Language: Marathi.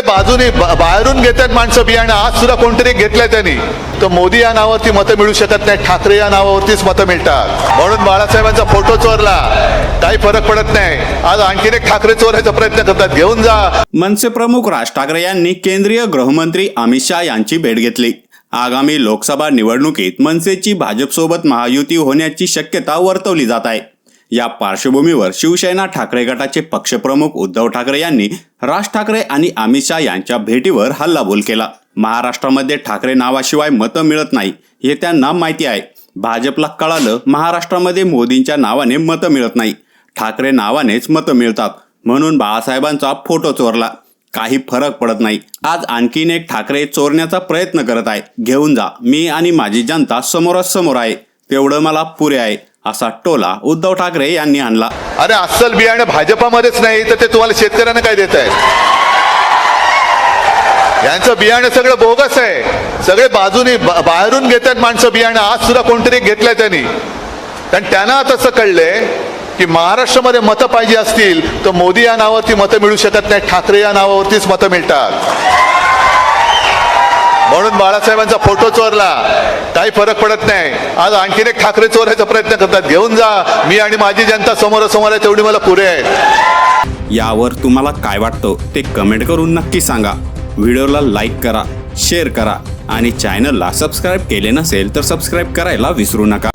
बाजूने बाहेरून घेतात माणसं बियाणं. आज सुद्धा कोणतरी घेतलंय त्यांनी. तर मोदी या नावावरती मतं मिळू शकत नाही ठाकरे या नावावरतीच मतं मिळतात. म्हणून बाळासाहेबांचा फोटो चोरला. काही फरक पडत नाही. आज आणखीन एक ठाकरे चोरायचा प्रयत्न करतात. घेऊन जा. मनसे प्रमुख राज ठाकरे यांनी केंद्रीय गृहमंत्री अमित शहा यांची भेट घेतली. आगामी लोकसभा निवडणुकीत मनसेची भाजपसोबत महायुती होण्याची शक्यता वर्तवली जात आहे. या पार्श्वभूमीवर शिवसेना ठाकरे गटाचे पक्षप्रमुख उद्धव ठाकरे यांनी राज ठाकरे आणि अमित शहा यांच्या भेटीवर हल्लाबोल केला. महाराष्ट्रामध्ये ठाकरे नावाशिवाय मतं मिळत नाही हे त्यांना माहिती आहे. भाजपला कळालं महाराष्ट्रामध्ये मोदींच्या नावाने मतं मिळत नाही. ठाकरे नावानेच मतं मिळतात म्हणून बाळासाहेबांचा फोटो चोरला. काही फरक पडत नाही. आज आणखीन एक ठाकरे चोरण्याचा प्रयत्न करत आहे. घेऊन जा मी आणि माझी जनता समोरासमोर आहे. तेवढं मला पुरे आहे. असा टोला उद्धव ठाकरे यांनी आणला. अरे अस्सल बियाणं भाजपामध्येच नाही तर ते तुम्हाला शेतकऱ्यांना काय देत आहे यांचं बियाणं सगळं बोगस आहे. सगळे बाजूने बाहेरून घेतात माणसं बियाणं. आज सुद्धा कोणतरी घेतलंय त्यांनी. कारण त्यांना तसं कळलंय की महाराष्ट्रामध्ये मतं पाहिजे असतील तर मोदी या नावावरती मतं मिळू शकत नाही. ठाकरे या नावावरतीच मतं मिळतात. म्हणून बाळासाहेबांचा फोटो चोरला काही फरक पडत नाही. आज आणखीन एक ठाकरे चोरायचा प्रयत्न करतात. घेऊन जा. मी आणि माझी जनता समोरासमोर आहे तेवढी मला पुरे आहे यावर तुम्हाला काय वाटतं ते कमेंट करून नक्की सांगा. व्हिडिओला लाईक करा शेअर करा आणि चॅनलला सबस्क्राईब केले नसेल तर सबस्क्राईब करायला विसरू नका.